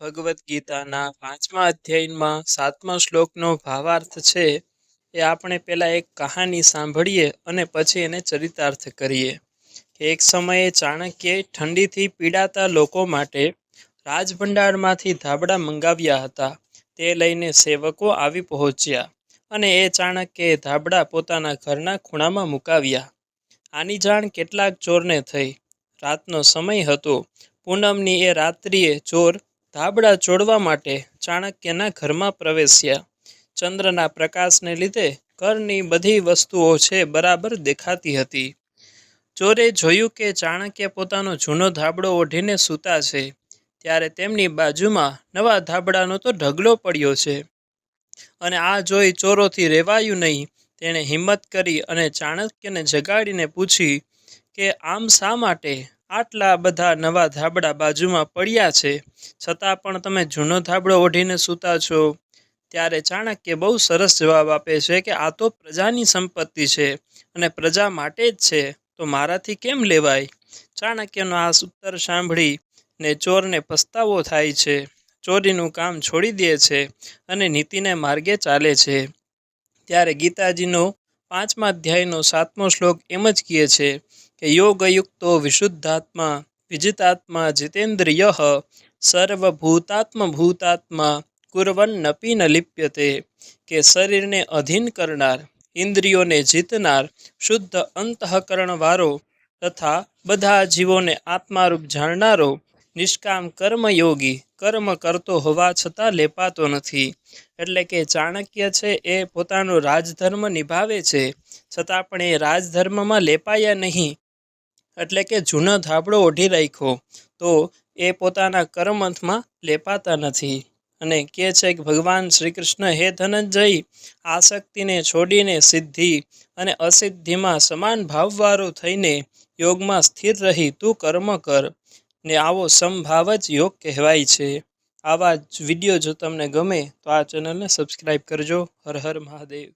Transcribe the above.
ભગવદ્ ગીતાના પાંચમા અધ્યાયમાં સાતમા શ્લોકનો ભાવાર્થ છે, એ આપણે પહેલાં એક કહાની સાંભળીએ અને પછી એને ચરિતાર્થ કરીએ. એક સમયે ચાણક્યે ઠંડીથી પીડાતા લોકો માટે રાજભંડારમાંથી ધાબળા મંગાવ્યા હતા. તે લઈને સેવકો આવી પહોંચ્યા અને એ ચાણક્યે ધાબળા પોતાના ઘરના ખૂણામાં મુકાવ્યા. આની જાણ કેટલાક ચોરને થઈ. રાતનો સમય હતો. પૂનમની એ રાત્રિએ ચોર ધાબળા ચોડવા માટે ચાણક્યના ઘરમાં પ્રવેશ્યા. ચંદ્રના પ્રકાશને લીધે ઘરની બધી વસ્તુઓ છે બરાબર દેખાતી હતી. ચોરે જોયું કે ચાણક્ય પોતાનો જૂનો ધાબળો ઓઢીને સૂતા છે, ત્યારે તેમની બાજુમાં નવા ધાબળાનો તો ઢગલો પડ્યો છે. અને આ જોઈ ચોરોથી રેવાયું નહીં, તેણે હિંમત કરી અને ચાણક્યને જગાડીને પૂછી કે આમ શા માટે આટલા બધા નવા ધાબળા બાજુમાં પડ્યા છે, છતાં પણ તમે જૂનો ધાબળો ઓઢીને સૂતા છો. ત્યારે ચાણક્ય બહુ સરસ જવાબ આપે છે કે આ તો પ્રજાની સંપત્તિ છે અને પ્રજા માટે જ છે, તો મારાથી કેમ લેવાય? ચાણક્યનો આ ઉત્તર સાંભળી ને ચોરને પસ્તાવો થાય છે. ચોરીનું કામ છોડી દે છે અને નીતિને માર્ગે ચાલે છે. ત્યારે ગીતાજીનો પાંચમા અધ્યાયનો સાતમો શ્લોક એમ જ કહે છે કે યોગયુક્તો વિશુદ્ધાત્મા, વિજિતાત્મા જીતેન્દ્રિય, સર્વભૂતાત્મભૂતાત્મા કુરવન્નપી ન લિપ્યતે, કે શરીરને અધીન કરનાર, ઇન્દ્રિયોને જીતનાર, શુદ્ધ અંતઃકરણવાળો તથા બધા જીવોને આત્મારૂપ જાણનારો નિષ્કામ કર્મયોગી કર્મ કરતો હોવા છતાં લેપાતો નથી. એટલે કે ચાણક્ય છે એ પોતાનો રાજધર્મ નિભાવે છે, છતાં પણ એ રાજધર્મમાં લેપાયા નહીં. એટલે કે જૂનો ધાબળો ઓઢી રાખ્યો. તો એ પોતાના કર્મંથમાં લેપાતા નથી. અને કહે છે કે ભગવાન શ્રી કૃષ્ણ હે ધનંજય આસક્તિને છોડીને સિદ્ધિ અને અસિદ્ધિમાં સમાન ભાવવાળું થઈને યોગમાં સ્થિર રહી તું કર્મ કર. ને આવો સમભાવ જ યોગ કહેવાય છે. આવા જ વીડિયો જો તમને ગમે તો આ ચેનલને સબસ્ક્રાઈબ કરજો. હર હર મહાદેવ.